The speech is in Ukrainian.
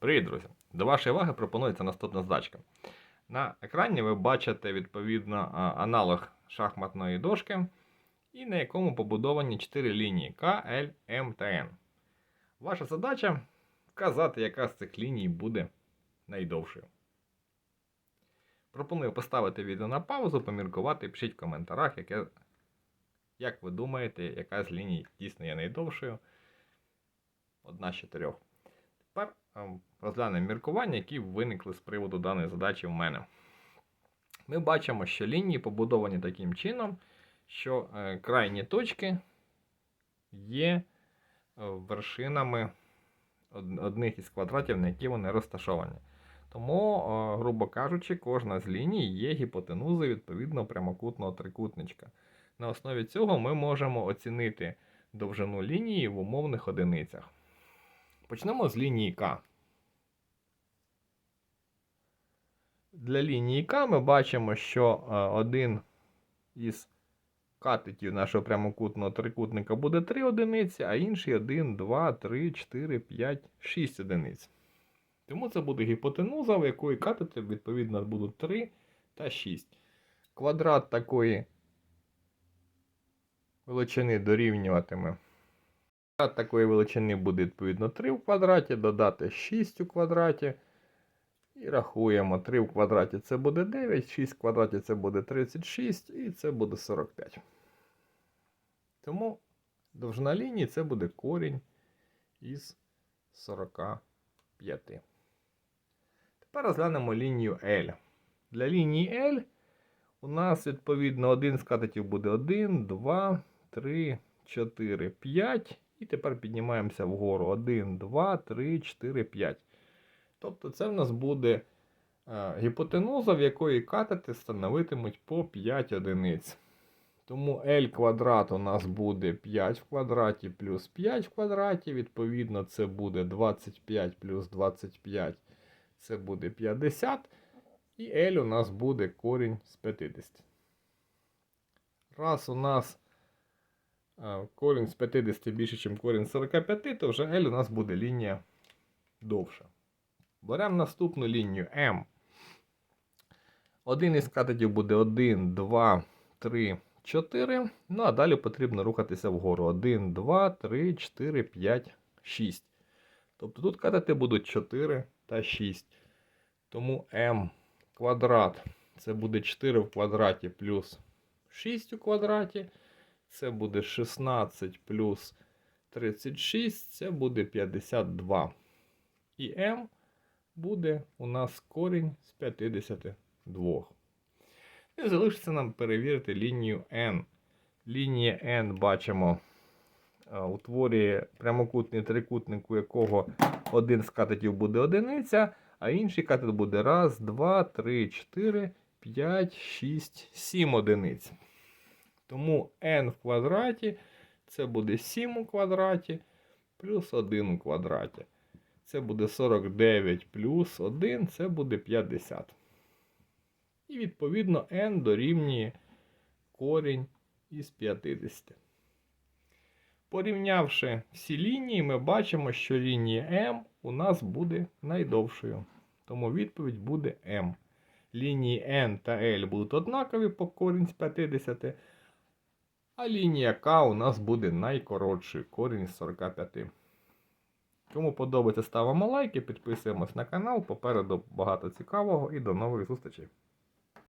Привіт, друзі! До вашої уваги пропонується наступна задачка. На екрані ви бачите відповідно аналог шахматної дошки, і на якому побудовані 4 лінії К, Л, М та Н. Ваша задача вказати, яка з цих ліній буде найдовшою. Пропоную поставити відео на паузу, поміркувати і пишіть в коментарях, яке, як ви думаєте, яка з ліній дійсно є найдовшою. Одна з чотирьох. Тепер розглянемо міркування, які виникли з приводу даної задачі в мене. Ми бачимо, що лінії побудовані таким чином, що е, крайні точки є е, вершинами одних із квадратів, на які вони розташовані. Тому, е, грубо кажучи, кожна з ліній є гіпотенузою відповідно прямокутного трикутничка. На основі цього ми можемо оцінити довжину лінії в умовних одиницях. Почнемо з лінії К. Для лінії К ми бачимо, що е, один із катетів нашого прямокутного трикутника буде 3 одиниці, а інший 1, 2, 3, 4, 5, 6 одиниць. Тому це буде гіпотенуза, в якої катети відповідно будуть 3 та 6. Квадрат такої величини дорівнюватиме. Квадрат такої величини буде відповідно 3 в квадраті, додати 6 у квадраті. І рахуємо 3 в квадраті це буде 9, 6 в квадраті це буде 36 і це буде 45. Тому довжина лінії це буде корінь із 45. Тепер розглянемо лінію L. Для лінії L у нас відповідно один з катетів буде 1, 2, 3, 4, 5. І тепер піднімаємося вгору 1, 2, 3, 4, 5. Тобто це в нас буде е, гіпотенуза, в якої катети становитимуть по 5 одиниць. Тому L квадрат у нас буде 5 в квадраті плюс 5 в квадраті. Відповідно, це буде 25 плюс 25, це буде 50. І L у нас буде корінь з 50. Раз у нас корінь з 50 більше, ніж корінь з 45, то вже L у нас буде лінія довша. Беремо наступну лінію М. Один із катетів буде 1, 2, 3, 4. Ну, а далі потрібно рухатися вгору. 1, 2, 3, 4, 5, 6. Тобто тут катети будуть 4 та 6. Тому М квадрат це буде 4 в квадраті плюс 6 у квадраті. Це буде 16 плюс 36, це буде 52. І М буде у нас корінь з 52. І залишиться нам перевірити лінію N. Лінія N бачимо е, утворює прямокутний трикутник, у якого один з катетів буде одиниця, а інший катет буде 1, 2, 3, 4, 5, 6, 7 одиниць. Тому n в квадраті це буде 7 у квадраті плюс 1 у квадраті. Це буде 49 плюс 1, це буде 50. І відповідно n дорівнює корінь із 50. Порівнявши всі лінії, ми бачимо, що лінія m у нас буде найдовшою. Тому відповідь буде m. Лінії n та L будуть однакові по корінь з 50. А лінія К у нас буде найкоротшою корінь з 45. Кому подобається, ставимо лайки, підписуємось на канал. Попереду багато цікавого і до нових зустрічей.